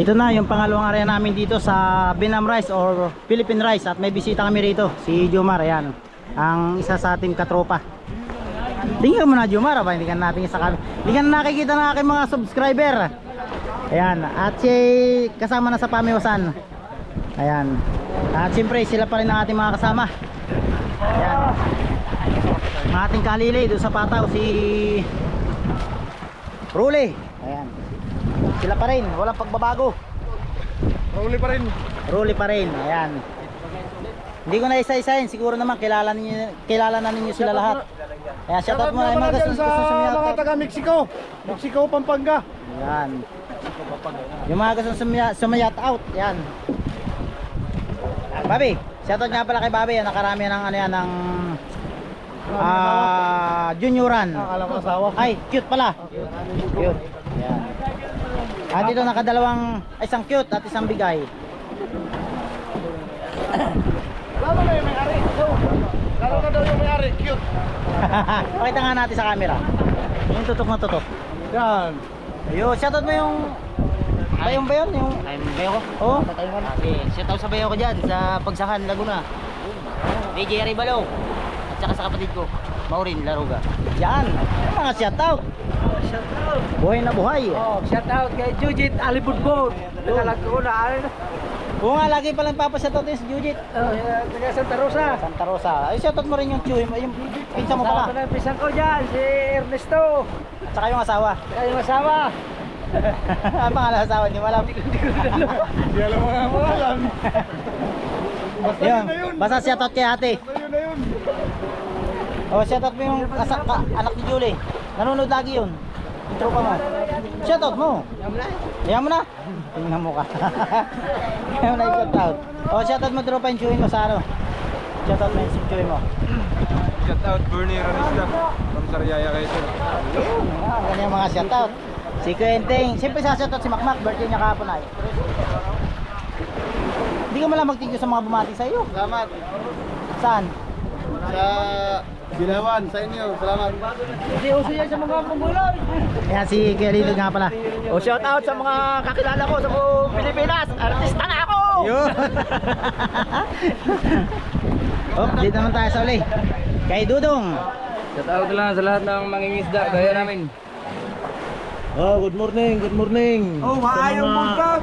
Ito na yung pangalawang area namin dito sa Binam Rice or Philippine Rice at may bisita kami rito, si Jomar, ayan. Ang isa sa ating katropa. Tingnan mo na Jomar, ba? Hindi ka natin sa kami. Hindi ka na nakikita ng aking mga subscriber. Ayan, at si kasama na sa pamiwasan. Ayan. At siyempre sila pa rin ang ating mga kasama. Ayan. Ang ating kalili doon sa pataw si Ruli. Ayan. Sila pa rin, walang pagbabago. Huli pa rin. Ruli pa rin. Ayan. Hindi ko na isa-isahin, siguro naman kilala ninyo, kilala na ninyo sila lahat. Ayan, shoutout mo na yung mga gusto sa mga taga Mexico. Mexico, Pampanga. Ayan. Yung mga gusto sumayat out, yan. Babi, shoutout nga pala kay Babi, yan, nakarami ng ano yan, ng ah junioran. Asawa. Ay, cute pala. Cute. Yan. At dito nakadalawang isang cute at isang bigay. Lalo na yung may-ari. Lalo na daw yung may-ari. Cute. Pakita nga natin sa camera. Yung tutok na tutok. Yan. Ayun, shoutout mo yung Bayong ba yun? Yung... Ay, bayo ko? Oo. Okay, shout out sa bayo ko dyan sa Pagsakan, Laguna. May Jerry Balo. At saka sa kapatid ko, Maureen Laruga. Yan. Mga shoutout. Shout out. Buhay na buhay. Oh, shout out kay Jujit Alibudbon. Nakalaguna. Ano? Oo nga, lagi palang papashoutout yun si Jujit. Oh, yeah, taga Santa Rosa. Santa Rosa. Ay, shoutout mo rin yung Chuy. Yung pinsa mo pala. Na yung pisang ko dyan, si Ernesto. At saka yung asawa. Kaya yung asawa. Ang pangalan ng asawa niyo, wala. Di alam mga pangalan. Basta Yun. na yun. Basta shoutout kay ate. Basta yun na yun. Oh, shoutout mo yung anak ni Julie. Nanonood lagi yun. Yung tropa mo. Shoutout mo. Ayan mo na. Tingnan mo ka. Ayan mo na yung shoutout. Oh, shoutout mo tropa yung Chewy mo sa ano. Shoutout mo yung Chewy mo. Shout out Bernie Ranista from Sariaya Quezon. Yun, ah, ganyan yung mga shoutout. Si Quenting, siyempre sa shoutout si Makmak, birthday niya kahapon ay. Hindi ka malang mag-thank you sa mga bumati sa iyo. Salamat Saan? sa Bilawan sa inyo. Salamat. Hindi uso yan sa mga pangulay. Ayan si Kuya Lito nga pala. Oh, shout out sa mga kakilala ko sa buong Pilipinas. Artista na ako. Yun. oh, dito naman tayo sa uli. Kay Dudong. Shout out lang sa lahat ng mangingisda gaya namin. Oh, good morning, good morning. Oh, maayong bulkan.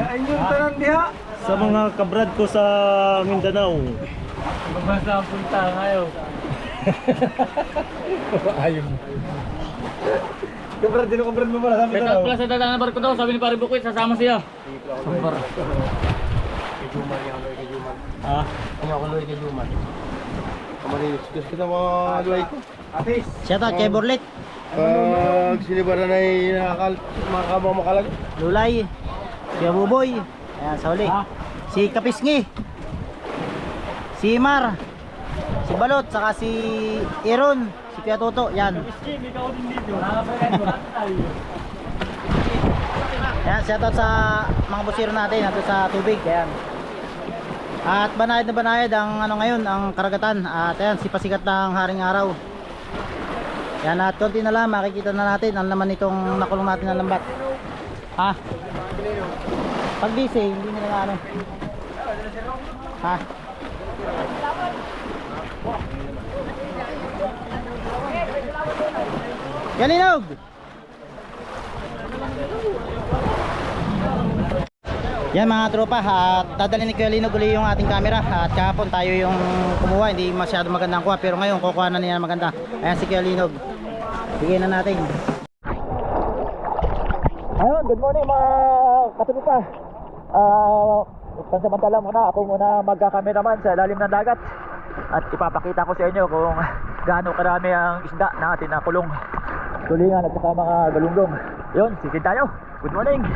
Sa inyong tanan diha. Sa mga kabrad ko sa Mindanao. Magbasa ang punta ngayon. Kabrad din kabrad mo pala sa Shout out pala sa dalang na barko daw, sabi ni Pare Bukoy, sasama siya. Ah, Kamaris, gusto kita mga luay ko. Atis. Shoutout kay Borlet. Pag sinibaran ay nakakal, makakabang makalag. Lulay. Si Abuboy. Ayan sa uli. Si Kapisngi. Si Mar. Si Balot. Saka si Iron. Si Kuya Toto. Yan. Ayan, shoutout sa mga busiro natin nato sa tubig. Ayan. At banayad na banayad ang ano ngayon, ang karagatan. At ayan, si pasikat ng haring araw. Yan at konti na lang makikita na natin ang laman nitong nakulong natin na lambat. Ha? Pag busy, hindi nila ano. Ha? Kalinog! Yan mga tropa at dadalhin ni Kuya uli yung ating camera. At kahapon tayo yung kumuha hindi masyado magandang kuha. Pero ngayon kukuha na niya maganda. Ayan si Kuya Linog bigyan na natin. Ayun good morning mga katulipa uh, pansamantala muna ako muna magkakameraman sa lalim ng dagat at ipapakita ko sa inyo kung gaano karami ang isda na atin nakulong tulingan at saka mga galunggong. Yun sisid tayo. Good morning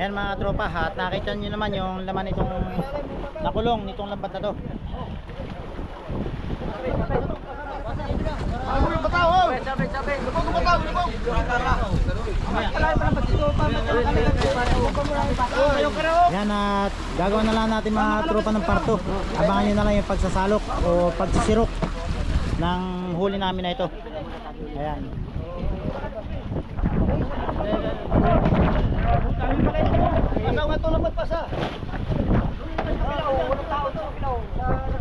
Ayan mga tropa, at nakita nyo naman yung laman nitong nakulong nitong lambat na to. Yan at gagawin na lang natin mga tropa ng parto. Abangan nyo na lang yung pagsasalok o pagsisirok ng huli namin na ito. Ayan. Ikaw nga ito lapat pa sa. Pilaw, walang tao to, pilaw. Sa